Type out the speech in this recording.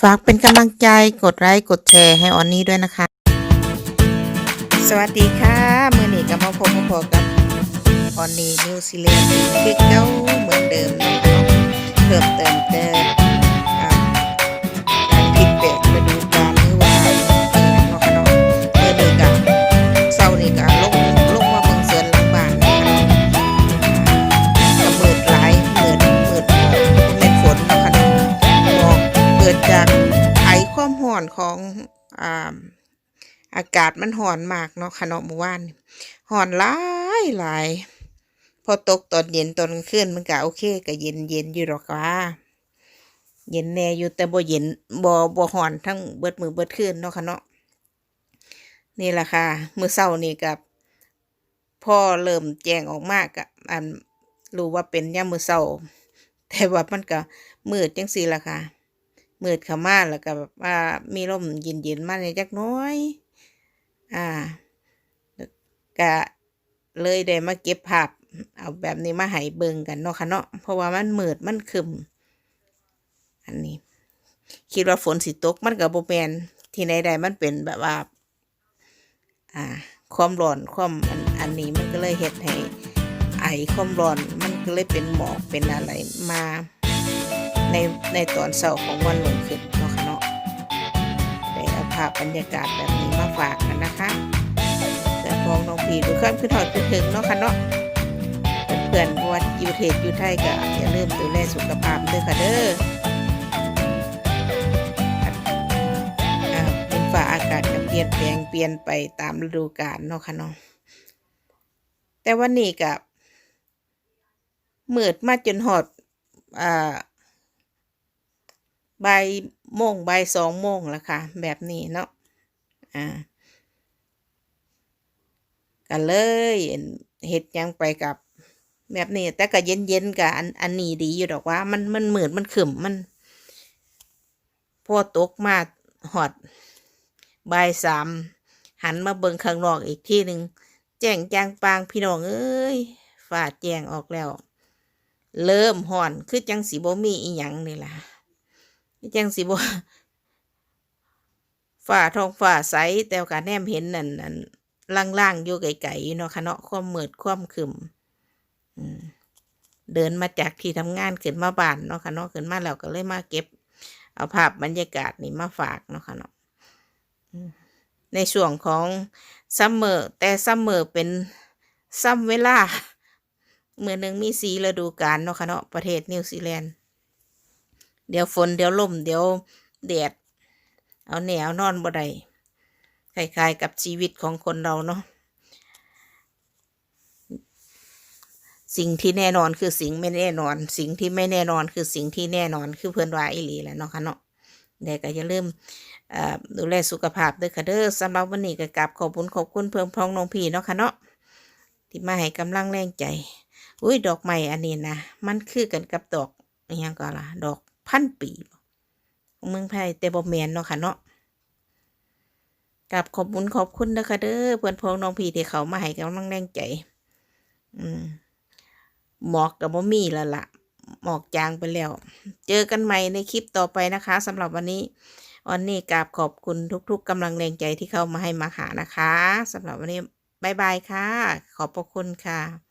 ฝากเป็นกำลังใจกดไลค์กดแชร์ให้ออนนี่ด้วยนะคะ สวัสดีค่ะมือนี้กับมาพบมาพบกับออนนี่นิวซีแลนด์คือเก้าเหมือนเดิมนะคะ อ่าอากาศมันร้อนมากเนาะค่ะเนาะเมื่อวานนี่อนหลายหลายพอตกตอนเย็นตอนกลางคืนมันก็โอเคก็เย็นเย็นอยู่หรอกว่า เย็นแน่อยู่แต่บ่เย็นบ่บ่ร้อนทั้งเบิดมือเบิดคืนเนาะค่ะเนาะนี่แหละค่ะมือเช้านี่กับพ่อเริ่มแจ้งออกมากะอันรู้ว่าเป็นยามมื้อเช้าแต่ว่ามันก็มืดจังซี่ละค่ะ มืดข้ามาแล้วก็แบบว่ามีลมเย็นๆมาในจักน้อย อ่าก็เลยได้มาเก็บภาพเอาแบบนี้มาให้เบิ่งกันเนาะค่ะเนาะเพราะว่ามันมืดมันคึมอันนี้ คิดว่าฝนสิตกมันก็บ่แมนที่ใดๆมันเป็นแบบว่า อ่า ความร้อนความอันอันนี้มันก็เลยเฮ็ดให้ไอความร้อนมันก็เลยเป็นหมอกเป็นอะไรมา ในในตอนเช้าของวันลงขึ้นเนาะค่ะเนาะได้เอาภาพบรรยากาศแบบนี้มาฝากกันนะคะเพื่อนพ้องน้องพีดูขึ้นขึ้นถอดขึ้นถึงเนาะค่ะเนาะเพื่อนๆวัดอยู่เทศอยู่ไทยก็อย่าลืมดูแลสุขภาพด้วยค่ะเด้ออ่าเป็นฝ่าอากาศจะเปลี่ยนแปลงเปลี่ยนไปตามฤดูกาลเนาะค่ะเนาะแต่วันนี้กับมืดมาจนหอดอ่า ใบโมงใบสองโมงแล้วค่ะ แบบนี้เนาะอ่าก็เลยเฮ็ดยังไปกับ แบบนี้ แต่ก็เย็นเย็นๆกับอันอันนี้ดีอยู่ดอกว่า มันมันหมืดมันขึ้มมันพอตกมาหอดบายสามหันมาเบิ่งข้างนอกอีกที่หนึ่งแจ้งจางปางพี่น้องเอ้ยฝ่าแจ้งออกแล้ว เริ่มห่อนคือจังสีบ่มีอีหยังนี่ล่ะ จังสิบ่ฝ่าทองฝ่าใสแต่การแนมเห็นนั่นนั่นล่างๆอยู่ไกลๆเนาะค่ะเนาะความมืดความขรึมอืมเดินมาจากที่ทำงานขึ้นมาบ้านเนาะค่ะเนาะขึ้นมาแล้วก็เลยมาเก็บ เอาภาพบรรยากาศนี่มาฝากเนาะค่ะเนาะในช่วงของซัมเมอร์แต่ซัมเมอร์เป็นซัมเวลาเมื่อหนึ่งมีสีฤดูกาลเนาะค่ะเนาะประเทศนิวซีแลนด์ เดี๋ยวฝนเดี๋ยวลมเดี๋ยวแดด เอาแนวนอนบ่ได้คล้ายๆกับชีวิตของคนเราเนาะสิ่งที่แน่นอนคือสิ่งไม่แน่นอน สิ่งที่ไม่แน่นอนคือสิ่งที่แน่นอนคือเพื่อนว่าอีหลีแหละเนาะค่ะเนาะเด็กก็อย่าลืมดูแลสุขภาพด้วยค่ะเด้อสำหรับวันนี้ก็กราบขอบคุณขอบคุณเพิ่มพรองน้องพี่เนาะค่ะเนาะที่มาให้กำลังแรงใจ อุ้ยดอกไม้อันนี้นะมันคือกันกับดอกอหยังก็ล่ะดอก พันปีของเมืองไทยแต่บ่แมนเนาะค่ะเนาะกับขอบคุณขอบคุณนะคะเด้อเพื่อนพ้องน้องพี่ที่เขามาให้กำลังแรงใจ อืมหมอกกับบ่มีแล้วล่ะหมอกจางไปแล้ว เจอกันใหม่ในคลิปต่อไปนะคะสำหรับวันนี้วันนี้กราบขอบคุณทุก ๆกำลังแรงใจที่เข้ามาให้มาหานะคะสำหรับวันนี้บายบายค่ะ ขอบพระคุณค่ะ